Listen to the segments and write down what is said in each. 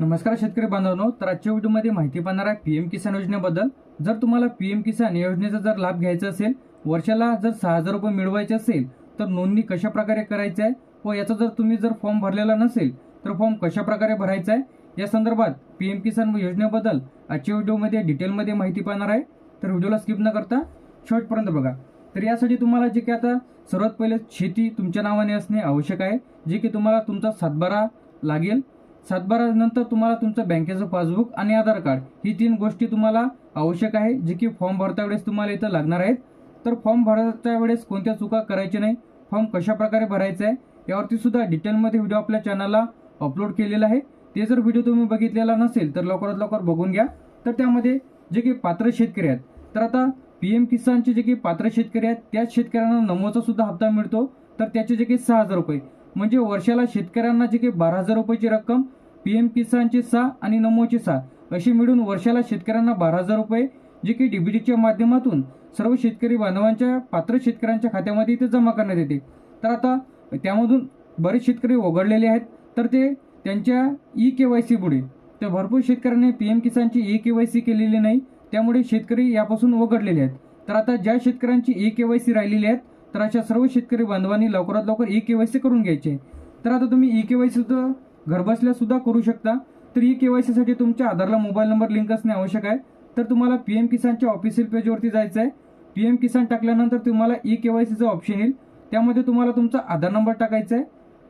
नमस्कार शेतकरी बांधवांनो तर आजच्या व्हिडिओमध्ये माहिती पाहणार आहे पीएम किसान योजनेबद्दल. जर तुम्हाला पीएम किसान योजनेचा जर लाभ घ्यायचा असेल वर्षाला जर सहा हजार रुपये मिळवायचे असेल तर नोंदणी कशा प्रकारे करायची आहे व याचा जर तुम्ही जर फॉर्म भरलेला नसेल तर फॉर्म कशा प्रकारे भरायचा आहे या संदर्भात पीएम किसान योजनेबद्दल आजच्या व्हिडिओमध्ये डिटेलमध्ये माहिती पाहणार आहे. तर व्हिडिओला स्किप न करता शेवटपर्यंत बघा. तर यासाठी तुम्हाला जे की आता सर्वात पहिले शेती तुमच्या नावाने असणे आवश्यक आहे जे की तुम्हाला तुमचा सातबारा लागेल. सातबारा नंतर तुम्हाला तुमचं बँकेचं पासबुक आणि आधार कार्ड ही तीन गोष्टी तुम्हाला आवश्यक आहे जे की फॉर्म भरता वेळेस तुम्हाला इथं लागणार आहेत. तर फॉर्म भरता वेळेस कोणत्या चुका करायच्या नाही फॉर्म कशाप्रकारे भरायचा आहे यावरती सुद्धा डिटेलमध्ये व्हिडिओ आपल्या चॅनलला अपलोड केलेला आहे. ते जर व्हिडिओ तुम्ही बघितलेला नसेल तर लवकरात लवकर बघून घ्या. तर त्यामध्ये जे काही पात्र शेतकरी आहेत तर आता पी एम किसानचे जे काही पात्र शेतकरी आहेत त्याच शेतकऱ्यांना नमोचा सुद्धा हप्ता मिळतो. तर त्याचे जे काही सहा हजार रुपये म्हणजे वर्षाला शेतकऱ्यांना जे काही बारा हजार रुपयाची रक्कम पी एम किसानचे सहा आणि नमोचे सहा अशी मिळून वर्षाला शेतकऱ्यांना बारा हजार रुपये जे की डीबीटीच्या माध्यमातून सर्व शेतकरी बांधवांच्या पात्र शेतकऱ्यांच्या खात्यामध्ये इथे जमा करण्यात येते. तर आता त्यामधून बरेच शेतकरी वगळलेले आहेत तर ते त्यांच्या ई के वाय सीमुळे तर भरपूर शेतकऱ्यांनी पी एम किसानची ई के वाय सी केलेली नाही त्यामुळे शेतकरी यापासून वगळलेले आहेत. तर आता ज्या शेतकऱ्यांची ई के वाय सी राहिलेली आहेत तर अशा सर्व शेतकरी बांधवांनी लवकरात लवकर ई के वाय सी करून घ्यायचे. तर आता तुम्ही ई के वाय सी सुद्धा घरबसल्या सुद्धा करू शकता. तर ई के वाय सीसाठी तुमच्या आधारला मोबाईल नंबर लिंक असणे आवश्यक आहे. तर तुम्हाला पी एम किसानच्या ऑफिशियल पेजवरती जायचं आहे पी एम किसान टाकल्यानंतर तुम्हाला ई के वाय सीचं ऑप्शन येईल. त्यामध्ये तुम्हाला तुमचा आधार नंबर टाकायचा आहे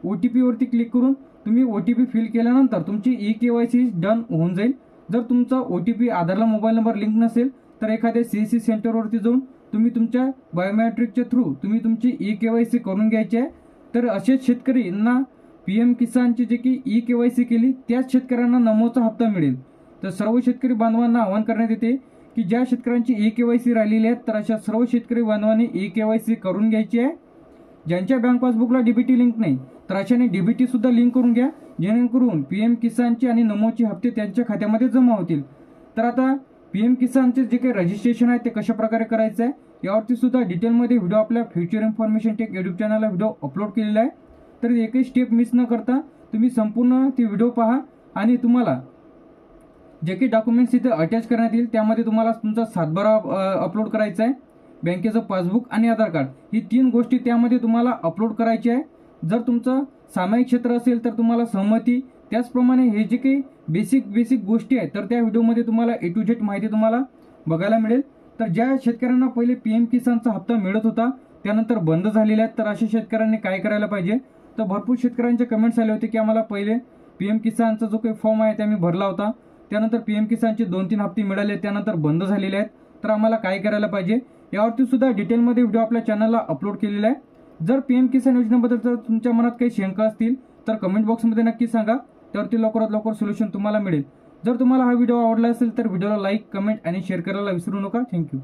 ओ टी पीवरती क्लिक करून तुम्ही ओ टी पी फिल केल्यानंतर तुमची E K Y C done होऊन जाईल. जर तुमचा ओ टी पी आधारला मोबाईल नंबर लिंक नसेल तर एखाद्या सी सी सेंटरवरती जाऊन तुम्ही तुमच्या बायोमॅट्रिकच्या थ्रू तुम्ही तुमची ई के वाय सी करून घ्यायची आहे. तर असेच शेतकरींना पी एम किसानची जे की ई के वाय सी केली त्याच शेतकऱ्यांना नमोचा हप्ता मिळेल. तर सर्व शेतकरी बांधवांना आवाहन करण्यात येते की ज्या शेतकऱ्यांची ई के वाय सी राहिलेली आहेत तर अशा सर्व शेतकरी बांधवांनी ई के वाय सी करून घ्यायची आहे. ज्यांच्या बँक पासबुकला डीबीटी लिंक नाही तर अशाने डीबीटी सुद्धा लिंक करून घ्या. जेणेकरून पी एम किसानचे आणि नमोचे हप्ते त्यांच्या खात्यामध्ये जमा होतील. तर आता पी एम किसानचे जे काही रजिस्ट्रेशन आहे ते कशा प्रकारे करायचं आहे यावरती सुद्धा डिटेलमध्ये व्हिडिओ आपल्या फ्युचर इन्फॉर्मेशन टेक यूट्यूब चॅनलला व्हिडिओ अपलोड केलेला आहे. तर एकही स्टेप मिस न करता तुम्ही संपूर्ण ती व्हिडिओ पहा आणि तुम्हाला जे काही डॉक्युमेंट्स इथे अटॅच करण्यात येईल त्यामध्ये तुम्हाला तुमचा सातबारा अपलोड करायचा आहे. बँकेचं पासबुक आणि आधार कार्ड ही तीन गोष्टी त्यामध्ये तुम्हाला अपलोड करायची आहे. जर तुमचं सामायिक क्षेत्र असेल तर तुम्हाला सहमती. त्याचप्रमाणे हे जे काही बेसिक बेसिक गोष्टी आहेत तर त्या व्हिडिओमध्ये तुम्हाला ए टू झेड माहिती तुम्हाला बघायला मिळेल. तर ज्या शेतकऱ्यांना पहिले पी एम किसानचा हप्ता मिळत होता त्यानंतर बंद झालेला आहेत तर अशा शेतकऱ्यांनी काय करायला पाहिजे? तर भरपूर शेतकऱ्यांचे कमेंट्स आले होते की आम्हाला पहिले पी एम किसानचा जो काही फॉर्म आहे ते आम्ही भरला होता. त्यानंतर पी एम किसानचे दोन तीन हप्ते मिळाले त्यानंतर बंद झालेले आहेत. तर आम्हाला काय करायला पाहिजे? यावरती सुद्धा डिटेलमध्ये व्हिडिओ आपल्या चॅनलला अपलोड केलेला आहे. जर पी एम किसान योजनेबद्दल जर तुमच्या मनात काही शंका असतील तर कमेंट बॉक्समध्ये नक्की सांगा. त्यावरती लवकरात लवकर सोल्युशन तुम्हाला मिळेल. जर तुम्हाला हा व्हिडिओ आवडला असेल तर व्हिडिओला लाईक कमेंट आणि शेअर करायला विसरू नका. थँक्यू